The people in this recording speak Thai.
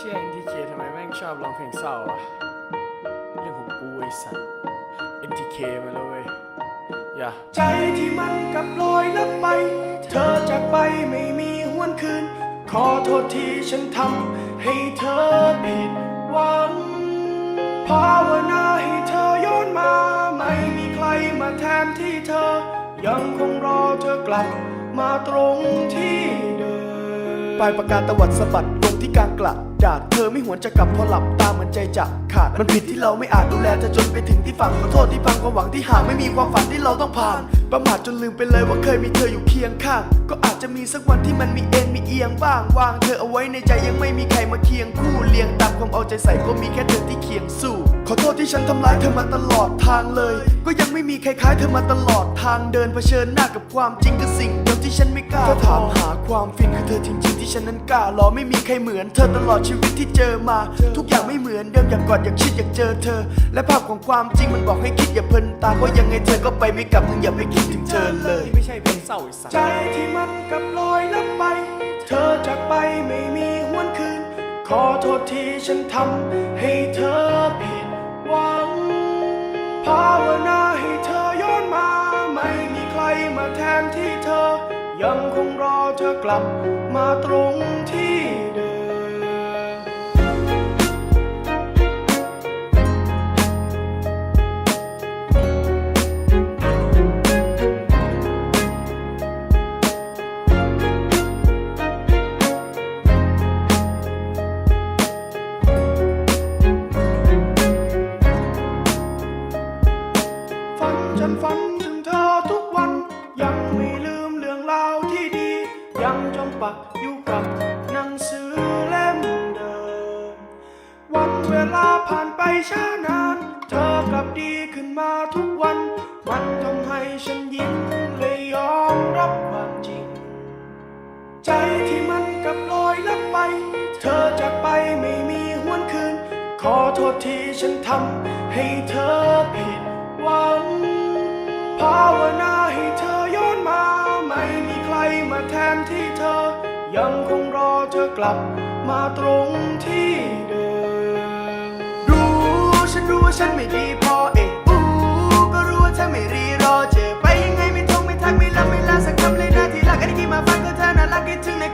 เชี่ย NTK ทำไมแม่งชอบร้องเพลงเศร้าอะเรื่องของกูไอ้สัตว์ NTK มาเลยเว้ยอย่าใจที่มันกลับลอยลับไป เธอจากไปไม่มีหวนคืน ขอโทษที่ฉันทำให้เธอผิดหวังภาวนาให้เธอย้อนมา ไม่มีใครมาแทนที่เธอ ยังคงรอเธอกลับมาตรงที่เดิมปลายประกาศตวัดสะบัด ที่กลางกระดาษเธอไม่หวนจะกลับพอหลับตาเหมือนใจจะขาด มันผิดที่เราไม่อาจดูแลเธอจนไปถึงที่ฝั่งขอโทษที่พังความหวังที่ห่างไม่มีความฝันที่เราต้องผ่าน ประมาทจนลืมไปเลยว่าเคยมีเธออยู่เคียงข้าง ก็อาจจะมีสักวันที่มันมีเอ็นมีเอียงบ้าง วางเธอเอาไว้ในใจยังไม่มีใครมาเคียงคู่เลียงตามความเอาใจใส่ก็มีแค่เธอที่เคียงสู้ ขอโทษที่ฉันทำร้ายเธอมาตลอดทางเลย ก็ยังไม่มีใครคล้ายเธอมาตลอดทางเดินเผชิญหน้ากับความจริงกับสิ่งเดียวที่ฉันไม่กล้าถ้าถามหา ความฟินคือเธอจริงๆที่ฉันนั้นกล้ารอไม่มีใครเหมือนเธอตลอดชีวิตที่เจอมา ทุกอย่างไม่เหมือนเดิมอยากกอดอยากชิดอยากเจอเธอ และภาพของความจริงมันบอกให้คิดอย่าเพลินตาเพราะยังไงเธอก็ไปไม่กลับมึงอย่าไปคิดถึงเธอเลย ไม่ใช่เพลงเศร้าไอ้สัตว์ใจที่มันกลับลอยลับไป เธอจากไปไม่มีหวนคืน ขอโทษที่ฉันทำให้เธอผิดหวังภาวนาให้เธอย้อนมา ไม่มีใครมาแทนที่เธอยังคงรอ เธอกลับมาตรงที่ ยังจมปักอยู่กับหนังสือเล่มเดิม วันเวลาผ่านไปช้านาน เธอกลับดีขึ้นมาทุกวัน มันทำให้ฉันยิ้มเลยยอมรับความจริง ใจที่มันกับลอยลับไป เธอจากไปไม่มีหวนคืน ขอโทษที่ฉันทำให้เธอผิดหวัง แทนที่เธอ ยังคงรอเธอกลับมาตรงที่เดิมรู้ฉันรู้ว่าฉันไม่ดีพอเองอู้ก็รู้ว่าเธอไม่รีรอเจอไปยังไงไม่ทงไม่ทักไม่ลำไม่ลาสักคำเลยนะที่รักอันนี้ที่มาฟังก็เธอน่ารักคิดถึงใน